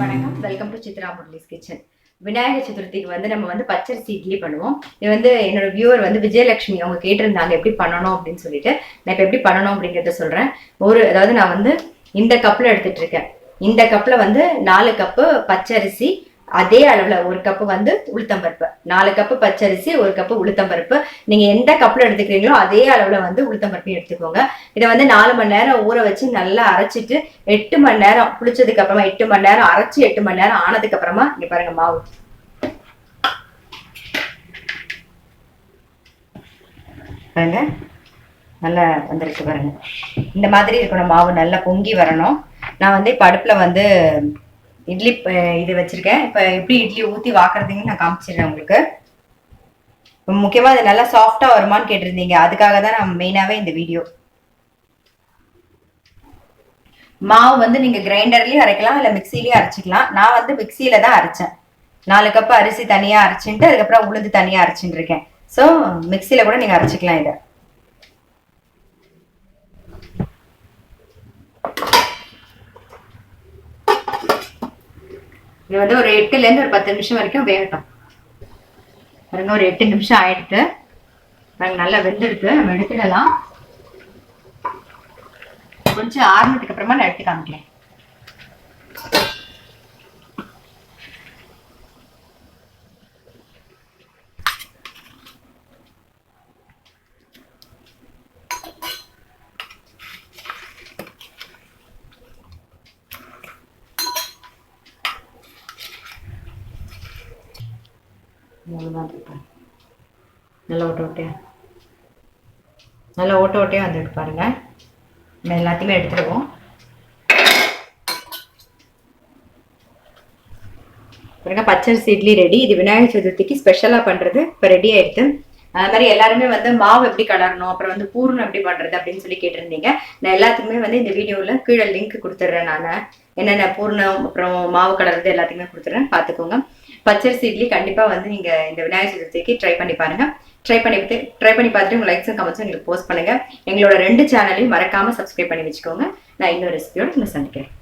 வணக்கம். Welcome to Chitra Murali's kitchen Vinayagar சதுர்த்திக்கு வந்து நம்ம வந்து பச்சரிசி இட்லி பண்ணுவோம். இது வந்து என்னோட வியூவர் வந்து விஜயலட்சுமி அவங்க கேட்டிருந்தாங்க எப்படி பண்ணணும் அப்படின்னு சொல்லிட்டு. நான் இப்போ எப்படி பண்ணணும் அப்படிங்கிறத சொல்கிறேன் ஒரு அதாவது நான் வந்து இந்த கப்பில் எடுத்துட்டு இருக்கேன். இந்த கப்பில் வந்து நாலு கப்பு பச்சரிசி அதே அளவுல ஒரு கப்பு வந்து உளுத்தம்பருப்பு நாலு கப்பு பச்சரிசி ஒரு கப்பு உளுத்தம்பருப்பு நீங்க எந்த கப்ல எடுத்துக்கிறீங்களோ அதே அளவுல வந்து உளுத்தம்பருப்பையும் எடுத்துக்கோங்க. இதை வந்து நாலு மணி நேரம் ஊற வச்சு நல்லா அரைச்சிட்டு எட்டு மணி நேரம் புளிச்சதுக்கு அப்புறமா எட்டு மணி நேரம் அரைச்சு எட்டு மணி நேரம் ஆனதுக்கு அப்புறமா இங்க பாருங்க மாவு. பாருங்க. நல்லா வந்துருக்கு பாருங்க. இந்த மாதிரி இருக்கணும். மாவு நல்லா பொங்கி வரணும். நான் வந்து இப்போ அடுப்பில் வந்து இட்லி இது வச்சிருக்கேன். இப்போ எப்படி இட்லி ஊற்றி வாக்குறதுன்னு நான் காமிச்சிடுறேன் உங்களுக்கு. முக்கியமாக அது நல்லா சாஃப்டாக வருமான்னு கேட்டிருந்தீங்க. அதுக்காக தான் நான் மெயினாகவே இந்த வீடியோ மாவு வந்து நீங்கள் கிரைண்டர்லேயும் அரைக்கலாம் இல்லை மிக்சிலையும் அரைச்சிக்கலாம். நான் வந்து மிக்சியில் தான் அரைச்சேன். நாலு கப் அரிசி தனியாக அரைச்சிட்டு அதுக்கப்புறம் உளுந்து தனியாக அரைச்சிட்டு இருக்கேன். ஸோ மிக்சியில் கூட நீங்கள் அரைச்சிக்கலாம் இதை. இது வந்து ஒரு எட்டுல இருந்து ஒரு பத்து நிமிஷம் வரைக்கும் வேகட்டும். பாருங்க ஒரு எட்டு நிமிஷம் ஆயிடுத்து பாருங்க நல்லா வெந்துடுத்து நம்ம எடுத்துடலாம். கொஞ்சம் ஆறுனதுக்கு அப்புறமா நான் எடுத்து காமிக்கிறேன். இவ்வளவுதான் இருக்கு. நல்லா ஓட்ட ஓட்டையா? நல்லா ஓட்ட ஓட்டையா வந்துட்டு பாருங்க நம்ம எல்லாத்தையுமே எடுத்துடுவோம் பாருங்க பச்சரிசி இட்லி ரெடி இது விநாயகர் சதுர்த்திக்கு ஸ்பெஷலாக பண்ணுறது இப்போ ரெடி ஆயிடுது அது மாதிரி எல்லாருமே வந்து மாவு எப்படி கலரணும் அப்புறம் வந்து பூர்ணம் எப்படி பண்ணுறது அப்படின்னு சொல்லி கேட்டிருந்தீங்க. நான் எல்லாத்துக்குமே வந்து இந்த வீடியோவில் கீழே லிங்க் கொடுத்துட்றேன் நான். என்னென்ன பூர்ணம் அப்புறம் மாவு கலர்றது எல்லாத்தையுமே கொடுத்துட்றேன் பார்த்துக்கோங்க. பச்சரிசி இட்லி கண்டிப்பாக வந்து நீங்கள் இந்த விநாயகர் சதுர்த்திக்கு ட்ரை பண்ணி பாருங்க. ட்ரை பண்ணி ட்ரை பண்ணி பார்த்துட்டு உங்கள் லைக்ஸ் கமெண்ட்ஸ் எங்களுக்கு போஸ்ட் பண்ணுங்க. எங்களோட ரெண்டு சேனலையும் மறக்காம சப்ஸ்கிரைப் பண்ணி வச்சுக்கோங்க. நான் இன்னொரு ரெசிபியோட உங்களை சந்திக்கிறேன்.